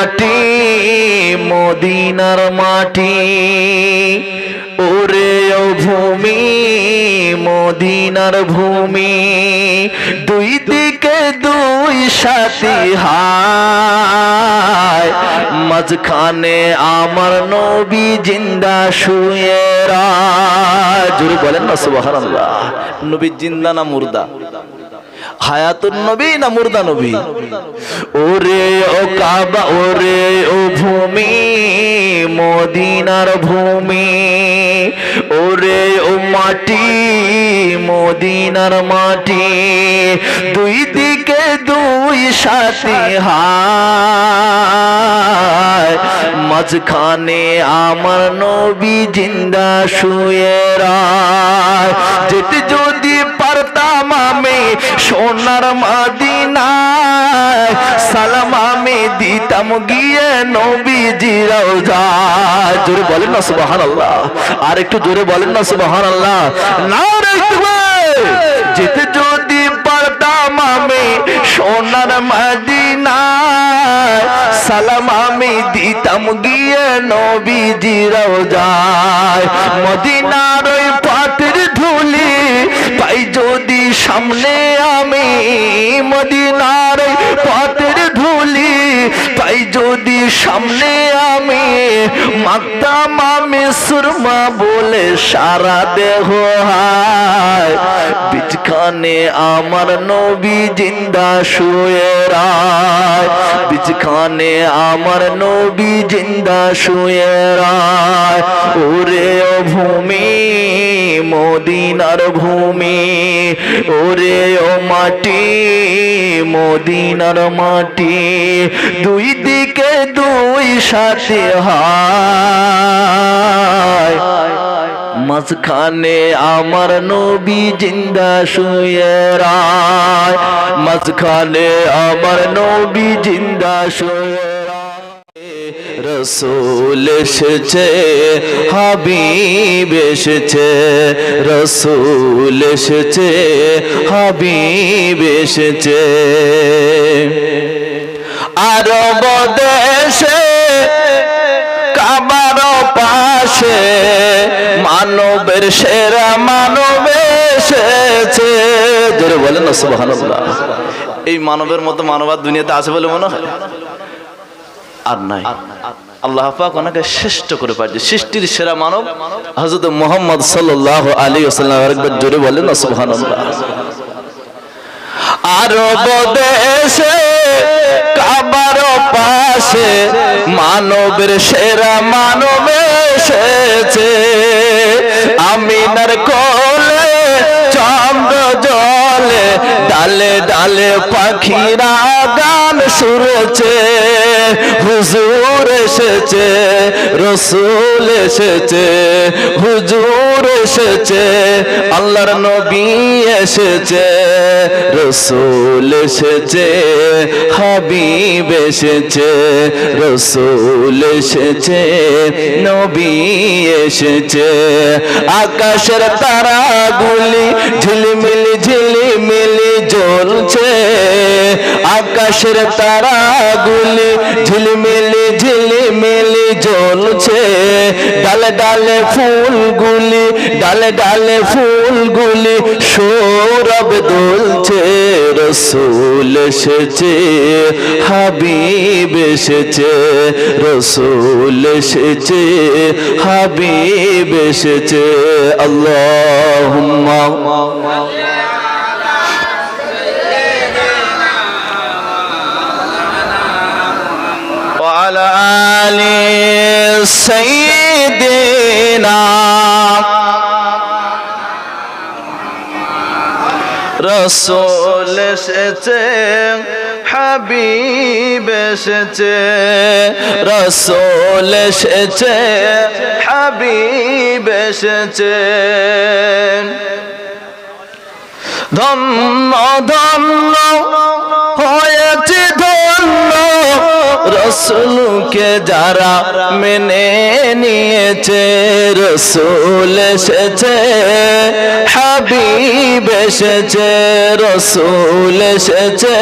মাটি, মদিনার মাটি। ওরে ও ভূমি, মদিনার ভূমি, দুই দিকে দুই সাথী হায়। মাঝখানে আমার নবী জিন্দা শুয়ে রায়। জোরে বলেন না, সুবহানাল্লাহ। নবী জিন্দা না মুর্দা? হায়াতুন নবী না মুর্দা নবী? ওরে ও কাবা, ওরে ও ভূমি, মদিনার ভূমি, ওরে ও মাটি, মদিনার মাটি, দুই দিকে দুই সাথী হায়, মাঝখানে আমার নবী জিন্দা শুয়ে রায়, যেতে যদি সোনার মাদিনায় সালাম আমি দিতাম, গিয়ে নবীজি রওজায় জোরে বলেন না সুবহানাল্লাহ। আর একটু জোরে বলেন না সুবহানাল্লাহ। না রে তুমি যেতে যদি পারতাম আমি সোনার মাদিনায় সালাম আমি দিতাম, গিয়ে নবীজি রওজায় মদিনার ওই পাটের ধুলি সামনে আমি মদিনার পথের ধুলি তাই যদি সামনে আমি মাকদাম আমি সুরমা বলে সারা দেহ হায়। বিচখানে আমার নবী জিন্দা শুয়ে রায়। বিচখানে আমার নবী জিন্দা শুয়ে রায়। ওরে ভূমি, মদিনার ভূমি, ওরে ও মাটি, মদিনার মাটি। দুই দিকে দুই সাথে মাঝখানে আমার নবী জিন্দা শুয়ে রায়। মাঝখানে আমার নবী জিন্দা শুয়ে রসুল এসেছে, হাবিব এসেছে। রসুল এসেছে, হাবিব এসেছে। আরব দেশে কাবার পাশে, মানবের সেরা মানব এসেছে। জোরে বলেন সুবহানাল্লাহ। এই মানবের মতো মানব আর দুনিয়াতে আছে বলে মনে হয়? আর নাই। আল্লাহ পাক ওনাকে শ্রেষ্ঠ করে পাঠিয়েছে। সৃষ্টির সেরা মানব হযরত মুহাম্মদ সাল্লাল্লাহু আলাইহি ওয়াসাল্লাম। আরেকবার জোরে বলেন সুবহানাল্লাহ। আরব দেশে কাবার পাশে মানবের সেরা মানব এসেছে। আমিনার কোলে, চন্দ্র জলে, ডালে ডালে পাখিরা গান শুনেছে হুজুর এসেছে, রসুল এসেছে, হুজুর এসেছে, আল্লাহর নবী এসেছে, রসুল এসেছে, হাবিব এসেছে, রসুল এসেছে, নবী এসেছে। আকাশের তারাগুলি ঝিলিমিলি ঝিলিমিলি জ্বলছে, আকাশের তারাগুলি ঝিলিমিলি ঝিলিমিলি জ্বলছে। ডালে ডালে ফুলগুলি, ডালে ডালে ফুলগুলি সৌরভ দুলছে, রসুল এসেছে, হাবিব এসেছে, রসুল এসেছে, হাবিব এসেছে। আল্লাহ آل سيدنا. رسول شتم حبيب شتم رسول شتم حبيب شتم ضم ضم হয়েছে ধন্য রসুলকে যারা মেনে নিয়েছে, রসুল এসেছে, হাবিব এসেছে, রসুল এসেছে,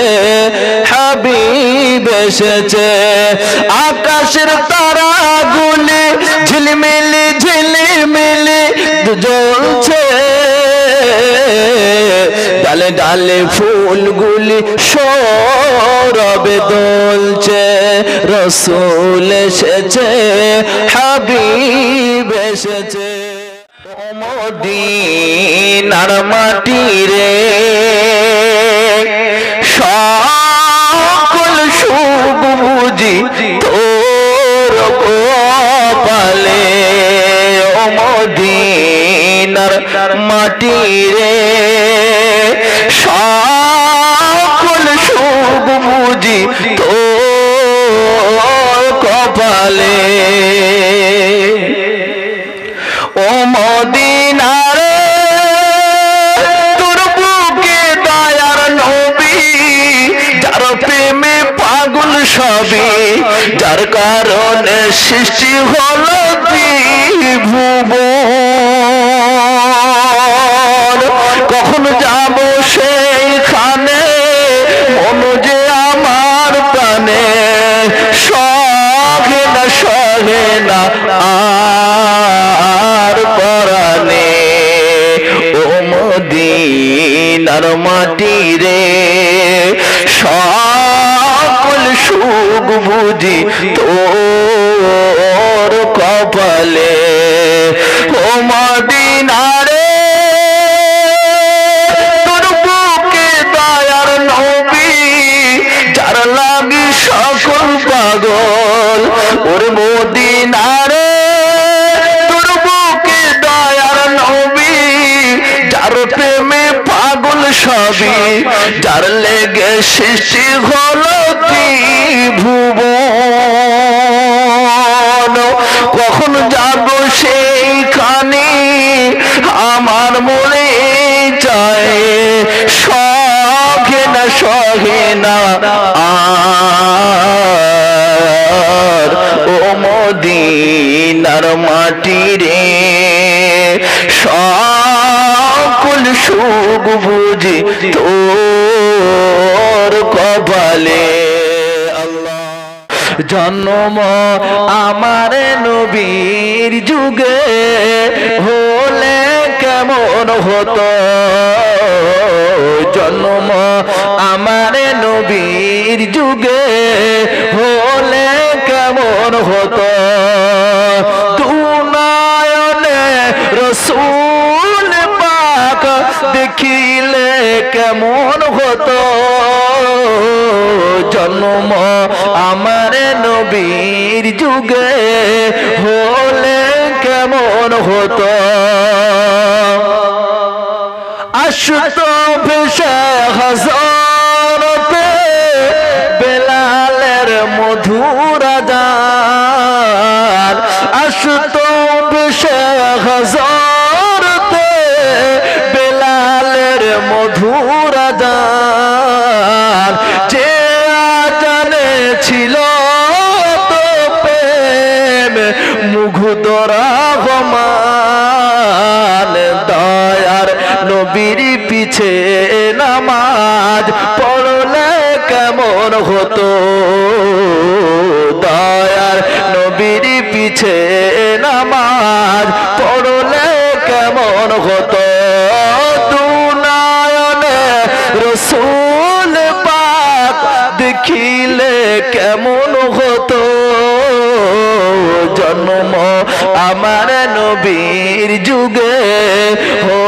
হাবিব এসেছে। আকাশের তারাগুলি ঝিলমিলি ঝিলিমিলি জ্বলছে ডালে ডালে ফুলগুলি সৌরবে দোলছে, রসুল এসেছে, হাবিব এসেছে। মদিনার মাটি রে, সকল শুভ বুঝি তোর কপালে। ও মদিনার মাটি রে কপালে ও মদিনারে তোর বুকে দয়ার নবী, যার প্রেমে পাগল সবই, যার কারণে সৃষ্টি হলো ত্রিভুবন। কখন যাব না আর পরানে ও মদিনার মাটি রে সকল সুখ বুঝি সবই যার লেগে সৃষ্টি হলো ত্রিভুবন। কখন যাব সেইখানে আমার মনে চায়, সহে না সহে না ও মদিনার মাটি রে সকল বুঝি তোর কপালে জন্ম আমার নবীর যুগে হলে কেমন হতো? জন্ম আমার নবীর যুগে হলে কেমন হতো? জন্ম আমার নবীর যুগে হলে কেমন হতো? আসত হজরতে বেলালের মধুর দান আসত ভেসে হজরতে নবীর পিছে নামাজ পড়লে কেমন হতো? দয়ার নবীর পিছে নামাজ পড়লে কেমন হতো? দুনায়নে রসুল পাক দেখিলে কেমন হতো? জন্ম আমার নবীর যুগে হলে